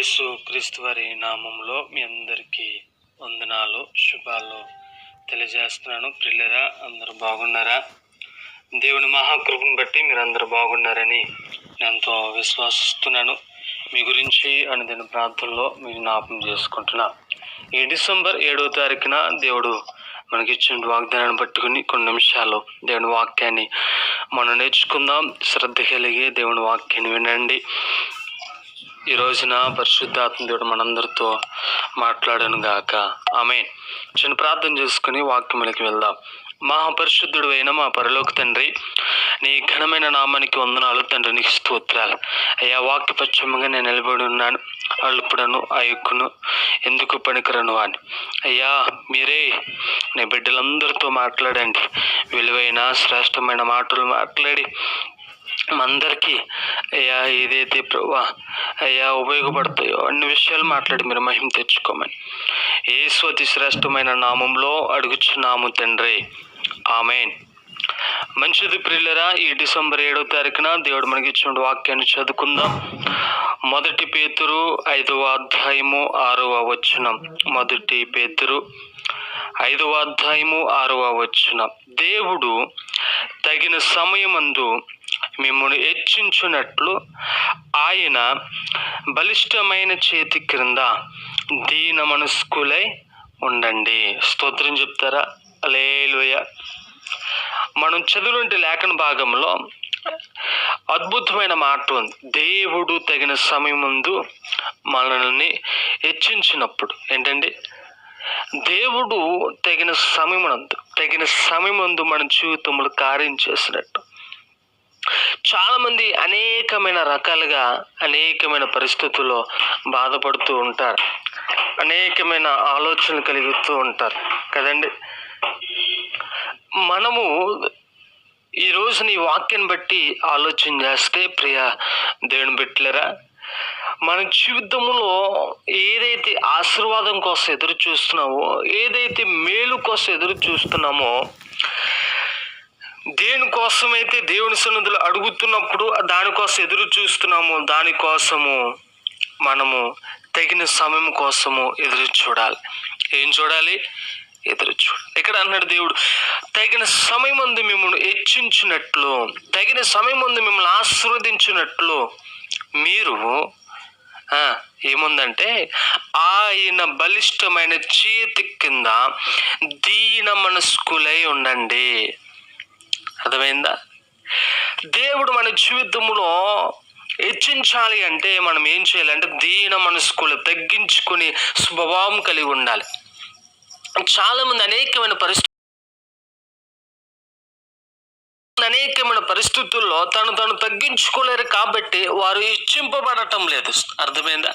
యేసు క్రీస్తు వారి నామంలో మీ అందరికీ వందనాలు శుభాలు తెలియజేస్తున్నాను. ప్రిల్లరా అందరూ బాగున్నారా? దేవుని మహాకృపను బట్టి మీరు అందరూ బాగున్నారని నేను ఎంతో విశ్వసిస్తున్నాను. మీ గురించి అనుదిన ప్రాంతంలో మీరు జ్ఞాపం చేసుకుంటున్నా. ఈ డిసెంబర్ ఏడవ తారీఖున దేవుడు మనకి ఇచ్చిన వాగ్దానాన్ని పట్టుకుని కొన్ని నిమిషాలు దేవుని వాక్యాన్ని మనం నేర్చుకుందాం. శ్రద్ధ కలిగి దేవుని వాక్యాన్ని వినండి. ఈ రోజున పరిశుద్ధాత్మ దేవుడు మనందరితో మాట్లాడను గాక. ఆమె చిన్న ప్రార్థన చేసుకుని వాక్యములకి వెళ్దాం. మహాపరిశుద్ధుడు అయిన మా పరలోక తండ్రి నీ ఘనమైన నామానికి వందనాలు తండ్రి నీకు స్తోత్రాలు. అయ్యా వాక్య నేను నిలబడి ఉన్నాను అల్పుడను అయుక్కును ఎందుకు పనికిరను అని అయ్యా మీరే నీ బిడ్డలందరితో మాట్లాడండి. విలువైన శ్రేష్టమైన మాటలు మాట్లాడి అందరికీ అయ్యా ఏదైతే ప్రభా అయ్యా ఉపయోగపడతాయో అన్ని విషయాలు మాట్లాడి మీరు మహిమ తెచ్చుకోమని. యేసు అతి శ్రేష్టమైన నామంలో అడుగుచున్నాము తండ్రి. ఆమెన్. మంచిది ప్రిల్లరా ఈ డిసెంబర్ ఏడవ తారీఖున దేవుడు మనకి ఇచ్చిన వాక్యాన్ని చదువుకుందాం. మొదటి పేతురు ఐదవ అధ్యాయము ఆరవ వచనం. మొదటి పేతురు ఐదవ అధ్యాయము ఆరవ వచనం. దేవుడు తగిన సమయమందు మిమ్మల్ని హెచ్చించునట్లు ఆయన బలిష్టమైన చేతి క్రింద దీన మనస్కులై ఉండండి. స్తోత్రం చెప్తారా? అలేలుయ మనం చదువుంటి లేఖన భాగంలో అద్భుతమైన మాట ఉంది. దేవుడు తగిన సమయం ముందు మనల్ని హెచ్చించినప్పుడు ఏంటండి? దేవుడు తగిన సమయమునందు తగిన సమయమందు మన జీవితంలో కార్యం చేసినట్టు. చాలా మంది అనేకమైన రకాలుగా అనేకమైన పరిస్థితుల్లో బాధపడుతూ ఉంటారు. అనేకమైన ఆలోచనలు కలుగుతూ ఉంటారు. కదండి? మనము ఈ రోజు నీ వాక్యం బట్టి ఆలోచన చేస్తే ప్రియ దేవుని బిడ్డలరా మన జీవితంలో ఏదైతే ఆశీర్వాదం కోసం ఎదురు చూస్తున్నామో ఏదైతే మేలు కోసం ఎదురు చూస్తున్నామో దేనికోసమైతే దేవుని సన్నిధులు అడుగుతున్నప్పుడు దానికోసం ఎదురు చూస్తున్నాము దానికోసము మనము తగిన సమయం కోసము ఎదురు చూడాలి. ఏం చూడాలి? ఎదురు చూడాలి. ఇక్కడ అన్నాడు దేవుడు తగిన సమయం ముందు మిమ్మల్ని హెచ్చించినట్లు తగిన సమయం ముందు మిమ్మల్ని ఆశీర్వదించినట్లు మీరు ఏముందంటే ఆయన బలిష్టమైన చేతి కింద దీన మనస్కులై ఉండండి. అర్థమైందా? దేవుడు మన జీవితంలో హెచ్చించాలి అంటే మనం ఏం చేయాలంటే దీన మనసుకులు తగ్గించుకుని స్వభావం కలిగి ఉండాలి. చాలా మంది అనేకమైన పరిస్థితులు అనేకమైన పరిస్థితుల్లో తను తను తగ్గించుకోలేరు కాబట్టి వారు హెచ్చింపబడటం లేదు. అర్థమైందా?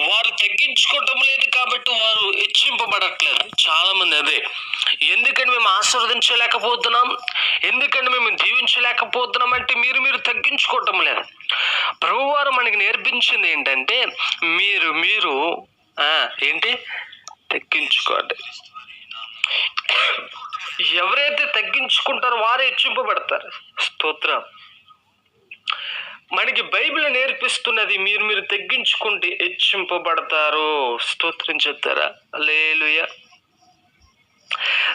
వారు తగ్గించుకోవటం లేదు కాబట్టి వారు హెచ్చింపబడట్లేదు. చాలా మంది అదే. ఎందుకని మేము ఆశీర్వదించలేకపోతున్నాం? ఎందుకని మేము జీవించలేకపోతున్నాం అంటే మీరు మీరు తగ్గించుకోవటం లేదు. ప్రభువారు మనకి నేర్పించింది ఏంటంటే మీరు మీరు ఏంటి? తగ్గించుకోండి. ఎవరైతే తగ్గించుకుంటారో వారే హెచ్చింపబడతారు. స్తోత్రం. మనకి బైబిల్ నేర్పిస్తున్నది మీరు మీరు తగ్గించుకుంటే హెచ్చింపబడతారు. స్తోత్రం చెప్తారా? లేలుయ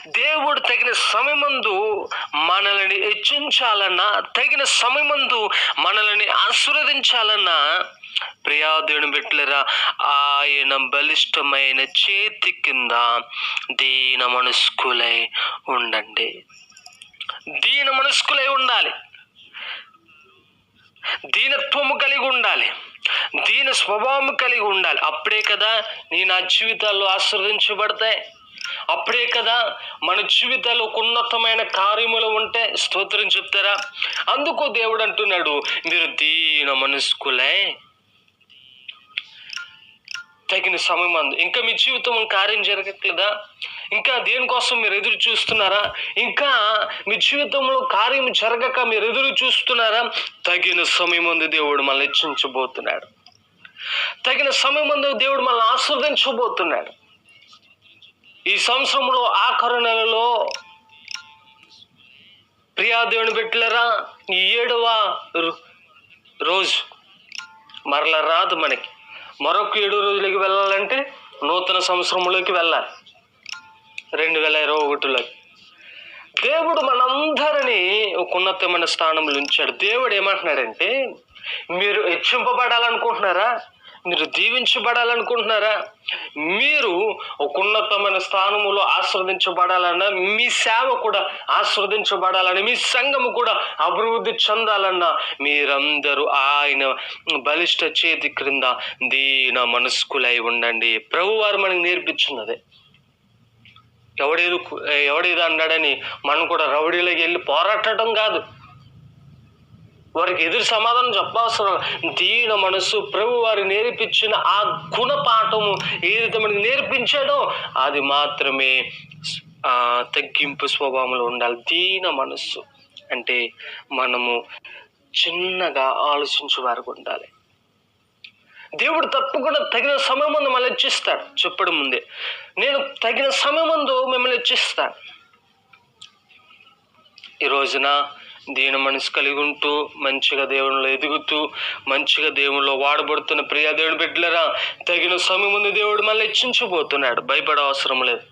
దేవుడు తగిన సమయమందు మనల్ని హెచ్చించాలన్నా తగిన సమయమందు మనల్ని ఆశీర్వదించాలన్నా ప్రియాదేవుని పెట్టలేరా బిడ్డలరా ఆయన బలిష్టమైన చేతి కింద దీన మనస్కులై ఉండండి. దీన మనస్కులై ఉండాలి. దీనత్వము కలిగి ఉండాలి. దీన స్వభావం కలిగి ఉండాలి. అప్పుడే కదా నీ నా జీవితాల్లో ఆశ్రదించబడతాయి. అప్పుడే కదా మన జీవితంలో ఉన్నతమైన కార్యములు ఉంటే స్తోత్రం చెప్తారా? అందుకు దేవుడు అంటున్నాడు మీరు దీన మనస్కులే తగిన సమయం అందు. ఇంకా మీ జీవితం కార్యం జరగట్లేదా? ఇంకా దేనికోసం మీరు ఎదురు చూస్తున్నారా? ఇంకా మీ జీవితంలో కార్యం జరగక మీరు ఎదురు చూస్తున్నారా? తగిన సమయం ఉంది దేవుడు మనల్ని హెచ్చించబోతున్నాడు. తగిన సమయం ముందు దేవుడు మనల్ని ఆస్వాదించబోతున్నాడు. ఈ సంవత్సరంలో ఆఖరు నెలలో ప్రియా దేవుని పెట్టలేరా ఈ ఏడవ రోజు మరల రాదు మనకి. మరొక ఏడు రోజులకి వెళ్ళాలంటే నూతన సంవత్సరంలోకి వెళ్ళాలి. రెండు వేల ఇరవై ఒకటిలో. దేవుడు మనందరినీ ఒక ఉన్నతమైన స్థానంలో ఉంచాడు. దేవుడు ఏమంటున్నాడంటే మీరు హెచ్చింపబడాలనుకుంటున్నారా? మీరు దీవించబడాలనుకుంటున్నారా? మీరు ఒక ఉన్నతమైన స్థానములో ఆస్వాదించబడాలన్నా మీ సేవ కూడా ఆస్వాదించబడాలని మీ సంఘము కూడా అభివృద్ధి చెందాలన్నా మీరందరూ ఆయన బలిష్ట చేతి క్రింద దీన మనస్కులై ఉండండి. ప్రభువారు మనకు నేర్పించున్నదే. ఎవడేదో ఎవడేదో అన్నాడని మనం కూడా రౌడీలోకి వెళ్ళి పోరాటం కాదు. వారికి ఎదురు సమాధానం చెప్పవసరం. దీన మనస్సు ప్రభు వారి నేర్పించిన ఆ గుణపాఠము ఏదైతే మనకి నేర్పించాడో అది మాత్రమే తగ్గింపు స్వభావంలో ఉండాలి. దీన మనస్సు అంటే మనము చిన్నగా ఆలోచించే వారికి ఉండాలి. దేవుడు తప్పకుండా తగిన సమయం ముందు మళ్ళీ ఇచ్చిస్తాడు చెప్పడం ముందే. నేను తగిన సమయం ముందు మిమ్మల్ని ఇచ్చిస్తాను ఈ రోజున దీని మనసు కలిగి ఉంటూ మంచిగా దేవునిలో ఎదుగుతూ మంచిగా దేవునిలో వాడబడుతున్న ప్రియా దేవుని బిడ్డలరా తగిన సమయం ముందు దేవుడు మళ్ళీ హెచ్చించబోతున్నాడు. భయపడే అవసరం లేదు.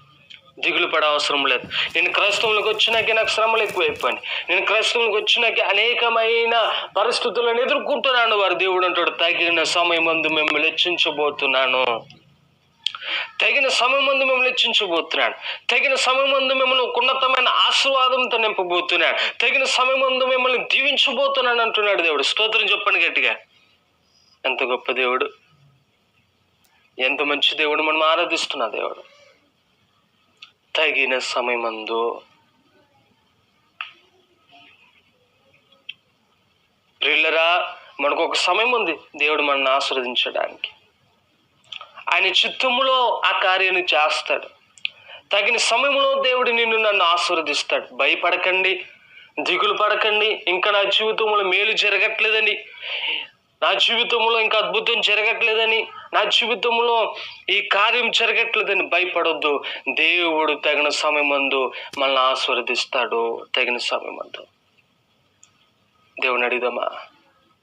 దిగులు పడే అవసరం లేదు. నేను క్రైస్తవులకు వచ్చినాకే నాకు శ్రమలు ఎక్కువైపోయి నేను క్రైస్తవులకు వచ్చినాకే అనేకమైన పరిస్థితులను ఎదుర్కొంటున్నాను. వారు దేవుడు అంటాడు తగిన సమయం ముందు మిమ్మల్ని హెచ్చించబోతున్నాను తగిన సమయం ముందు మిమ్మల్ని హెచ్చించబోతున్నాడు తగిన సమయం ముందు మిమ్మల్ని ఒక ఉన్నతమైన ఆశీర్వాదంతో నింపబోతున్నాడు తగిన సమయం ముందు మిమ్మల్ని దీవించబోతున్నాడు అంటున్నాడు దేవుడు. స్తోత్రం చెప్పండి గట్టిగా. ఎంత గొప్ప దేవుడు. ఎంత మంచి దేవుడు మనం ఆరాధిస్తున్నా దేవుడు. తగిన సమయమందు ప్రిల్లరా మనకు ఒక సమయం ఉంది దేవుడు మనల్ని ఆస్వాదించడానికి ఆయన చిత్తములో ఆ కార్యాన్ని చేస్తాడు తగిన సమయంలో దేవుడు నిన్ను నన్ను ఆశీర్వదిస్తాడు భయపడకండి దిగులు పడకండి ఇంకా నా జీవితంలో మేలు జరగట్లేదని నా జీవితంలో ఇంకా అద్భుతం జరగట్లేదని నా జీవితంలో ఈ కార్యం జరగట్లేదని భయపడొద్దు. దేవుడు తగిన సమయమందు మనల్ని ఆశీర్వదిస్తాడు. తగిన సమయమందు. దేవుని అడిదామా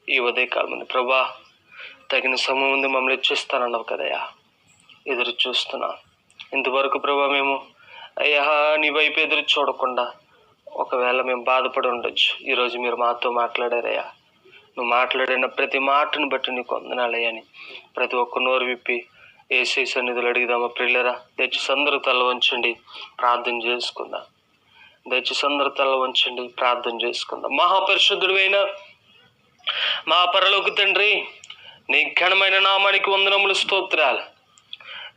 ఈ ఉదయకాలం ఉంది ప్రభా తగిన సమయం ఉంది మమ్మల్ని ఇచ్చిస్తానన్నావు కదయ్యా. ఎదురు చూస్తున్నా. ఇంతవరకు ప్రభా మేము అయ్యా నీ వైపు ఎదురు చూడకుండా ఒకవేళ మేము బాధపడి ఉండొచ్చు. ఈరోజు మీరు మాతో మాట్లాడారయ్యా. నువ్వు మాట్లాడిన ప్రతి మాటను బట్టి నీకు వందనాలయ్యని అని ప్రతి ఒక్క నోరు విప్పి ఏసీ సన్నిధులు అడిగిదామా ప్రిల్లరా దయచేసి అందరూ తల వంచండి. ప్రార్థన చేసుకుందాం. దయచేసి అందరూ తల వంచండి. ప్రార్థన చేసుకుందాం. మహాపరిశుద్ధుడు అయిన మా పరలోకి తండ్రి నీ ఘనమైన నామానికి వందనములు స్తోత్రాలు.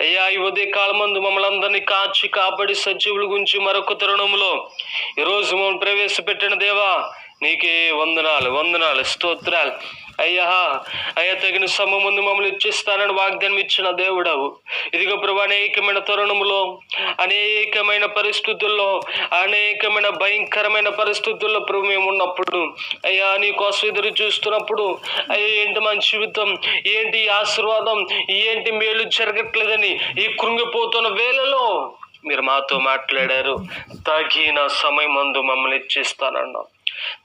అయ్యా ఈ ఉదయ కాలమందు మమ్మల్ని అందరినీ కాచి కాపాడి సజీవుల గురించి మరొక తరుణంలో ఈరోజు మమ్మల్ని ప్రవేశపెట్టిన దేవా నీకే వందనాలు వందనాలు స్తోత్రాలు. అయ్యా అయ్యా తగిన సమ ముందు మమ్మల్ని ఇచ్చిస్తానని వాగ్దానం ఇచ్చిన దేవుడవు. ఇదిగో ప్రభు అనేకమైన తరుణములో అనేకమైన పరిస్థితుల్లో అనేకమైన భయంకరమైన పరిస్థితుల్లో ప్రభు మేము ఉన్నప్పుడు అయ్యా నీ కోసం ఎదురు చూస్తున్నప్పుడు అయ్యా ఏంటి మన జీవితం? ఏంటి ఆశీర్వాదం? ఏంటి మేలు జరగట్లేదని ఈ కృంగిపోతున్న వేళలో మీరు మాతో మాట్లాడారు. తగిన సమయం ముందు మమ్మల్ని ఇచ్చిస్తానన్నాం.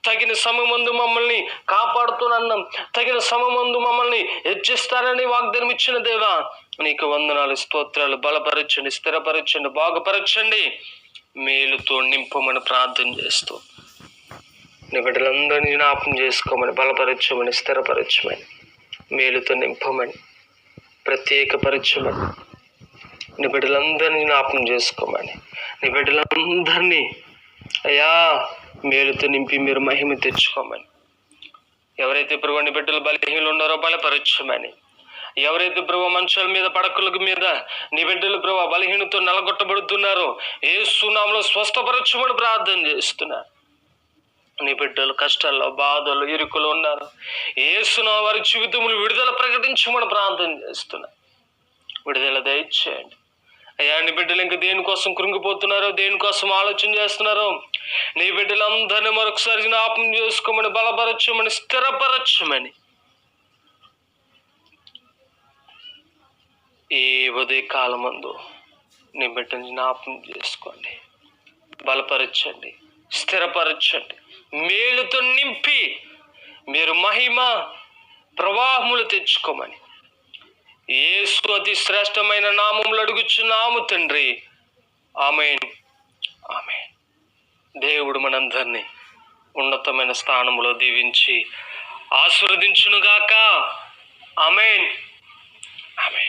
తగిన సమయమందు మమ్మల్ని కాపాడుతున్నాన్నాం తగిన సమయమందు మమ్మల్ని హెచ్చిస్తారని వాగ్దానం ఇచ్చిన దేవా నీకు వందనాలు స్తోత్రాలు బలపరచండి స్థిరపరచండి బాగుపరచండి. మేలుతో నింపమని ప్రార్థన చేస్తూ నీ బిడ్డలందరినీ జ్ఞాపం చేసుకోమని బలపరచమని స్థిరపరచమని మేలుతో నింపమని ప్రత్యేకపరచమని నీ బిడ్డలందరినీ జ్ఞాపం చేసుకోమని నీ బిడ్డలందరినీ అయ్యా మేలుతో నింపి మీరు మహిమ తెచ్చుకోమని. ఎవరైతే ప్రభు బిడ్డలు బలహీనలు ఉన్నారో బలపరచమని. ఎవరైతే ప్రభు మనుషుల మీద పడకల మీద నీ బిడ్డలు ప్రభు బలహీనతో నలగొట్టబడుతున్నారో ఏ సునామలో స్వస్థపరచమని ప్రార్థన చేస్తున్నారు నీ బిడ్డలు కష్టాల్లో బాధలు ఇరుకులు ఉన్నారు. ఏసునా వారి జీవితములు విడుదల ప్రకటించమని ప్రార్థన చేస్తున్నా. విడుదల దయచేయండి. అయ్యా నీ బిడ్డలు ఇంకా దేనికోసం కృంగిపోతున్నారో దేనికోసం ఆలోచన చేస్తున్నారో నీ బిడ్డలందరినీ మరొకసారి జ్ఞాపం చేసుకోమని బలపరచమని స్థిరపరచమని. ఏ ఉదయ కాలమందు నీ బిడ్డని జ్ఞాపం చేసుకోండి. బలపరచండి. స్థిరపరచండి. మేలుతో నింపి మీరు మహిమ ప్రవాహములు తెచ్చుకోమని. యేసు అతి శ్రేష్టమైన నామములు అడుగుచున్నాము తండ్రి. ఆమెన్. ఆమె దేవుడు మనందరినీ ఉన్నతమైన స్థానంలో దీవించి ఆస్వాదించునుగాక ఆమెన్. ఆమె